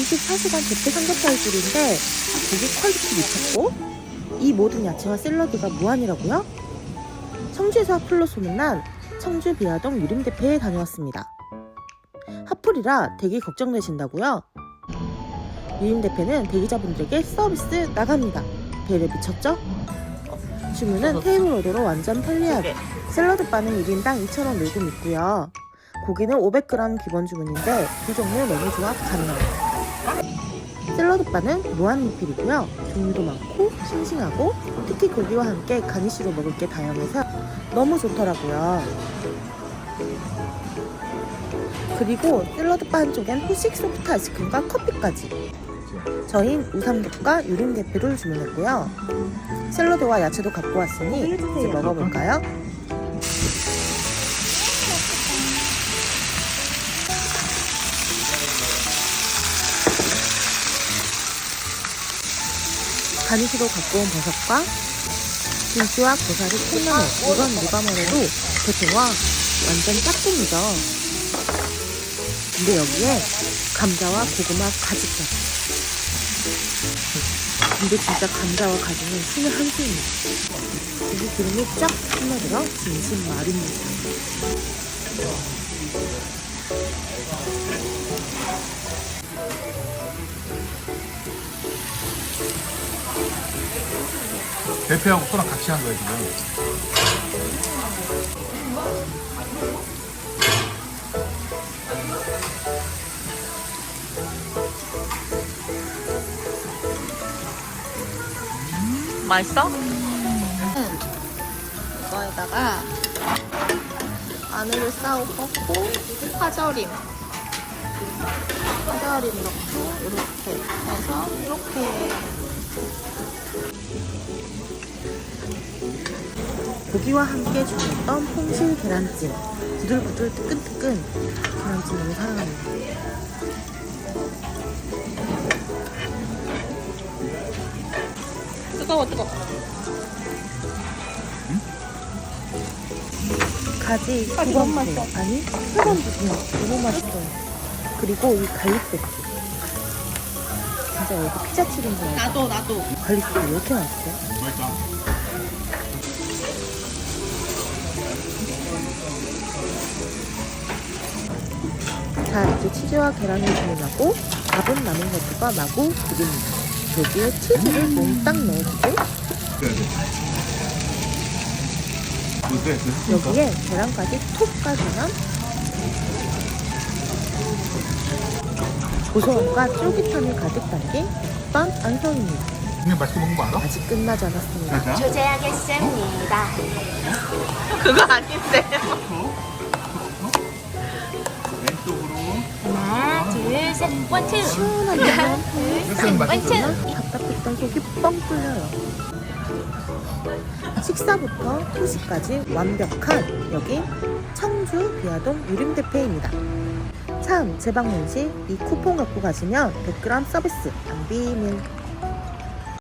24시간 재패 삼겹살 줄인데 고기 퀄리티 미쳤고 이 모든 야채와 샐러드가 무한이라고요? 청주에서 핫플로 소문난 청주 비아동 유림대패에 다녀왔습니다. 핫플이라 되게 걱정되신다고요? 유림대패는 대기자분들에게 서비스 나갑니다. 배를 미쳤죠? 주문은 테이블 오더로 완전 편리하게 샐러드 바는 1인당 2,000원 요금 있고요. 고기는 500g 기본 주문인데 두 종류 메뉴 조합 가능합니다. 샐러드 바는 무한 리필이고요. 종류도 많고 싱싱하고 특히 고기와 함께 가니쉬로 먹을 게 다양해서 너무 좋더라고요. 그리고 샐러드 바 한쪽엔 후식 소프트 아이스크림과 커피까지. 저흰 우삼겹과 유림 대패를 주문했고요. 샐러드와 야채도 갖고 왔으니 이제 먹어볼까요? 가니시로 갖고 온 버섯과 김치와 고사리, 콩나물, 이건 누가만 해도 대체와 완전 짝꿍이죠. 근데 여기에 감자와 고구마 가지까지. 근데 진짜 감자와 가지는 신의 한 수입니다. 고기 기름이 쫙 스며들어 진심 말입니다. 대패하고 소랑 같이 한 거야 지금. 맛있어? 이거에다가 마늘을 싸고 꺾고 파절임 파절임 넣고 이렇게 해서 이렇게 고기와 함께 주문했던 퐁실 계란찜 부들부들 뜨끈뜨끈 계란찜 너무 사랑합니다 뜨거워 뜨거워 가지 두번 주세요. 아니 세번 주세요. 너무 맛있어요. 그리고 이 갈릭 배추. 진짜 여기 피자집인 줄 알고 나도 나도 갈릭 배추 왜 이렇게 맛있어? 맛있다. 자 이제 치즈와 계란을 주문하고 밥은 남은 것들과 마구 드립니다. 여기에 치즈를 몽땅 넣어주고. 여기에 계란까지 톡 까주면 고소함과 쫄깃함이 가득 담긴 국밥 완성입니다. 근데 맛있게 먹는 거 알아? 아직 끝나지 않았습니다. 자, 조제하겠습니다 그거 아닌데. 왼쪽으로. 하나 둘 셋 원투 시원한 면쌤 맛있어. 원투 답답했던 속이 뻥 뚫려요. 식사부터 후식까지 완벽한 여기 청주 비아동 유림대패입니다. 참 재방문 시 이 쿠폰 갖고 가시면 100g 서비스 안 비밀.